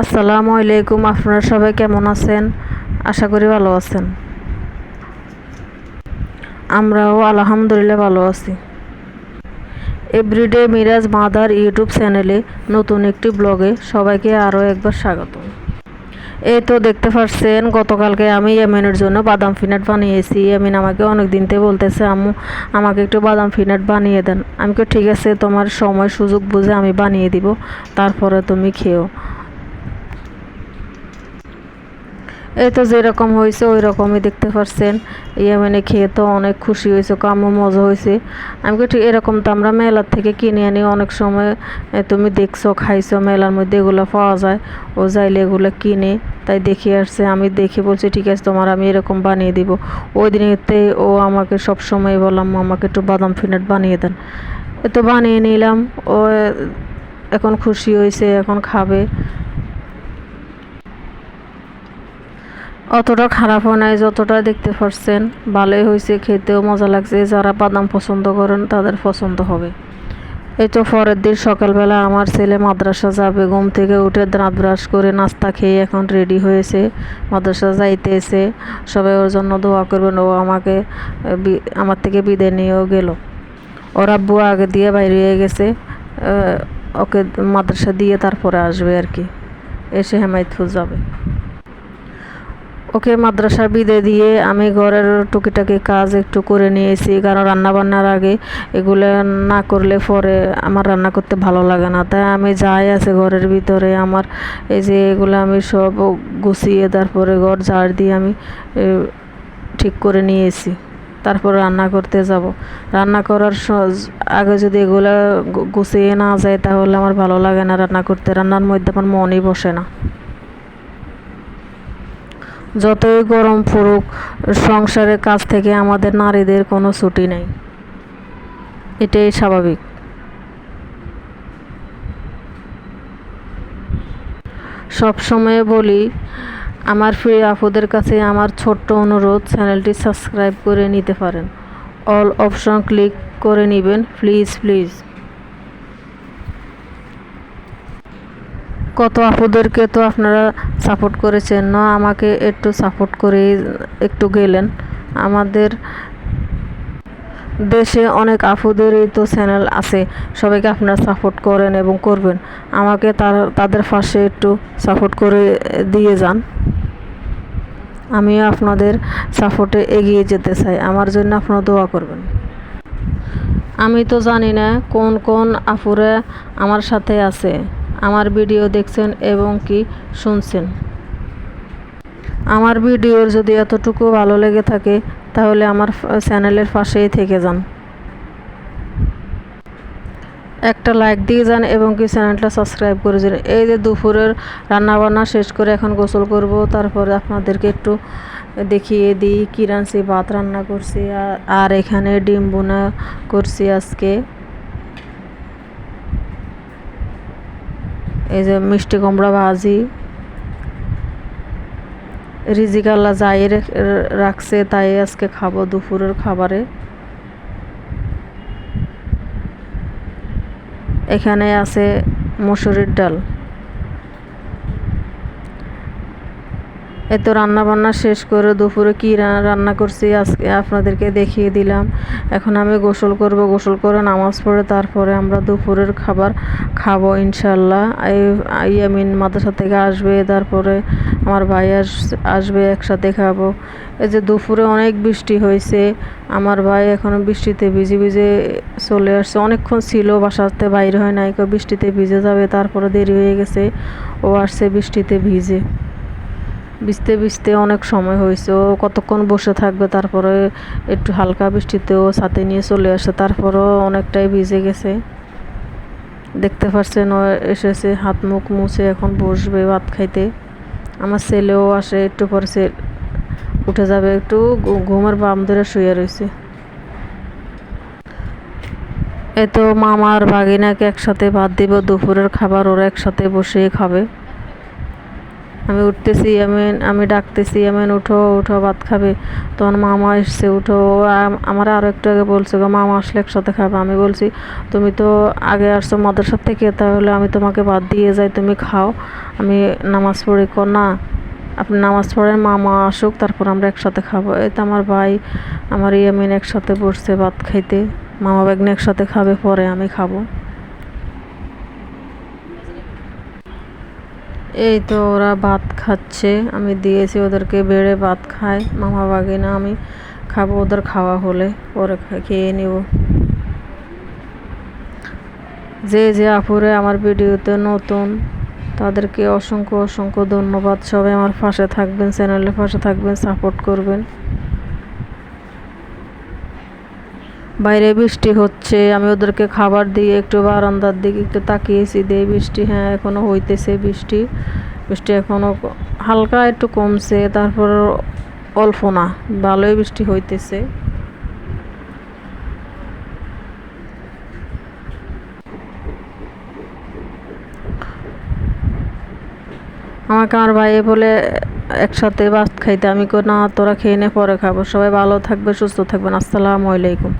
আসসালামু আলাইকুম, আপনারা সবাই কেমন আছেন? আশা করি ভালো আছেন। আমরাও আলহামদুলিল্লাহ ভালো আছি। এভরিডে মিরাজ মাদার ইউটিউব চ্যানেলে নতুন একটি ব্লগে সবাইকে আরও একবার স্বাগত এই তো দেখতে পাচ্ছেন গতকালকে আমি ইয়ামিনের জন্য বাদাম ফিনাট বানিয়েছি। ইয়ামিন আমাকে অনেক দিন থেকে বলতেছে, আম্মু, আমাকে একটু বাদাম ফিনাট বানিয়ে দেন। আমি ঠিক আছে, তোমার সময় সুযোগ বুঝে আমি বানিয়ে দিব, তারপরে তুমি খেও। এই তো যেরকম হয়েছে ওই রকমই দেখতে পারছেন। ইয়ে ইয়ামিনে খেয়ে তো অনেক খুশি হয়েছে, কামও মজা হয়েছে। আমি ঠিক এরকম তো আমরা মেলার থেকে কিনে আনি, অনেক সময় তুমি দেখছ, খাইছো, মেলার মধ্যে এগুলো পাওয়া যায়, ও যাইলে এগুলো কিনে, তাই দেখে আসছে, আমি দেখে বলছি, ঠিক আছে, তোমার আমি এরকম বানিয়ে দিব। ওই দিনেতে ও আমাকে সব সময় বললাম আমাকে একটু বাদাম ফিনাট বানিয়ে দেন। এ তো বানিয়ে নিলাম, ও এখন খুশি হয়েছে, এখন খাবে। অতটা খারাপও নাই, যতটা দেখতে পারছেন। ভালোই হয়েছে, খেতেও মজা লাগছে। যারা বাদাম পছন্দ করেন, তাদের পছন্দ হবে। এই তো পরের দিন সকালবেলা আমার ছেলে মাদ্রাসা যাবে। ঘুম থেকে উঠে দাঁত ব্রাশ করে নাস্তা খেয়ে এখন রেডি হয়েছে। মাদ্রাসা যাইতেছে সবাই ওর জন্য দোয়া করবেন। ও আমাকে আমার থেকে বিদায় নিয়েও গেল। ওর আব্বু আগে দিয়ে বাইরে হয়ে গেছে। ওকে মাদ্রাসা দিয়ে তারপরে আসবে আর কি। এসে হেমায়তপুর যাবে। ওকে মাদ্রাসা বিদে দিয়ে আমি ঘরের টুকিটাকি কাজ একটু করে নিয়েছি, কারণ রান্না বান্নার আগে এগুলো না করলে পরে আমার রান্না করতে ভালো লাগে না। তাই আমি যাই আছে ঘরের ভিতরে, আমার এই যে এগুলো আমি সব গুছিয়ে তারপরে ঘর ঝাড় দিয়ে আমি ঠিক করে নিয়েছি। তারপর রান্না করতে যাব। রান্না করার আগে যদি এগুলো গুছিয়ে না যায় তাহলে আমার ভালো লাগে না রান্না করতে। রান্নার মধ্যে আমার মনই বসে না। যতই গরম পড়ুক, সংসারের কাজ থেকে আমাদের নারীদের কোনো ছুটি নেই। এটাই স্বাভাবিক। সব সময় বলি, আমার প্রিয় আপুদের কাছে আমার ছোট্ট অনুরোধ, চ্যানেলটি সাবস্ক্রাইব করে নিতে পারেন। অল অপশন ক্লিক করে নেবেন, প্লিজ প্লিজ। কত আপুদেরকে তো আপনারা সাপোর্ট করেছেন, না আমাকে একটু সাপোর্ট করে একটু গেলেন। আমাদের দেশে অনেক আপুদেরই তো চ্যানেল আছে, সবাইকে আপনারা সাপোর্ট করেন এবং করবেন। আমাকে তার, তাদের পাশে একটু সাপোর্ট করে দিয়ে যান। আমিও আপনাদের সাপোর্টে এগিয়ে যেতে চাই, আমার জন্য আপনারা দোয়া করবেন। আমি তো জানি না কোন কোন আপুরা আমার সাথে আছে। আমার ভিডিও দেখছেন এবং কি শুনছেন। আমার ভিডিওর যদি এতটুকু ভালো লেগে থাকে, তাহলে আমার চ্যানেলের পাশেই থেকে যান। একটা লাইক দিয়ে যান এবং কি চ্যানেলটা সাবস্ক্রাইব করে যান। এই যে দুপুরের রান্না বান্না শেষ করে এখন গোসল করব, তারপরে আপনাদেরকে একটু দেখিয়ে দিই কী রাঁধছি ভাত রান্না করছি, আর এখানে ডিম বোনা করছি আজকে। এই যে মিষ্টি কুমড়া ভাজি। রিজিক আল্লাহ যাই রেখ- রাখছে, তাই আজকে খাব দুপুরের খাবারে। এখানে আছে মসুরির ডাল। এত রান্না বান্না শেষ করে দুপুরে কী রান্না করছি আজকে আপনাদেরকে দেখিয়ে দিলাম। এখন আমি গোসল করব, গোসল করে নামাজ পড়ে তারপরে আমরা দুপুরের খাবার খাব ইনশাল্লাহ ইয়ামিন মাদ্রাসা থেকে আসবে, তারপরে আমার ভাই আস- আসবে, একসাথে খাব। এই যে দুপুরে অনেক বৃষ্টি হয়েছে, আমার ভাই এখন বৃষ্টিতে ভিজে ভিজে চলে আসছে। অনেকক্ষণ ছিল বাসাতে, বাইরে হয় নাই বৃষ্টিতে ভিজে যাবে, তারপরে দেরি হয়ে গেছে, ও আসছে বৃষ্টিতে ভিজে। ভিজতে ভিজতে অনেক সময় হয়েছে। ও কতক্ষণ বসে থাকবে, তারপরে একটু হালকা বৃষ্টিতেও সাথে নিয়ে চলে আসে, তারপরেও অনেকটাই ভিজে গেছে। দেখতে পাচ্ছেন ও এসেছে, হাত মুখ মুছে এখন বসবে ভাত খাইতে। আমার ছেলেও আসে, একটু পরে সে উঠে যাবে, একটু ঘুমের বাম ধরে শুয়ে রয়েছে। এ তো মামার ভাগিনাকে একসাথে ভাত দিব, দুপুরের খাবার ওরা একসাথে বসে খাবে। আমি উঠতেছি, আমি আমি ডাকতেছি, আমি উঠো উঠো, ভাত খাবে। তখন মামা এসছে, উঠো। আমার আরও একটু আগে বলছে, গো, মামা আসলে একসাথে খাবে। আমি বলছি, তুমি তো আগে আসছো মাদ্রাসার থেকে, তাহলে আমি তোমাকে বাদ দিয়ে যাই, তুমি খাও। আমি নামাজ পড়ি কো না, আপনি নামাজ পড়েন, মামা আসুক, তারপর আমরা একসাথে খাব। এই তো আমার ভাই, আমার ইয়ামিন একসাথে বসছে ভাত খাইতে। মামা বাগনি একসাথে খাবে, পরে আমি খাব। এই তো ওরা ভাত খাচ্ছে। আমি দিয়েছি ওদেরকে বেড়ে ভাত খায়। মামা বাগে না, আমি খাব ওদের খাওয়া হলে। পরে খেয়ে নিব। যে যে আপুরে আমার ভিডিওতে নতুন, তাদেরকে অসংখ্য অসংখ্য ধন্যবাদ। সবাই আমার পাশে থাকবেন, চ্যানেলের পাশে থাকবেন, সাপোর্ট করবেন। বাইরে বৃষ্টি হচ্ছে, আমি ওদেরকে খাবার দিয়ে একটু বারান্দার দিকে একটু তাকিয়েছি, দিয়ে বৃষ্টি হ্যাঁ এখনও হইতেছে বৃষ্টি। বৃষ্টি এখনও হালকা একটু কমছে, তারপর অল্প না, ভালোই বৃষ্টি হইতেছে। আমাকে আমার ভাই বলে একসাথে ভাত খাইতে, আমি কই, না, তোরা খেয়ে নে, পরে খাব। সবাই ভালো থাকবে, সুস্থ থাকবেন। আসসালামু আলাইকুম।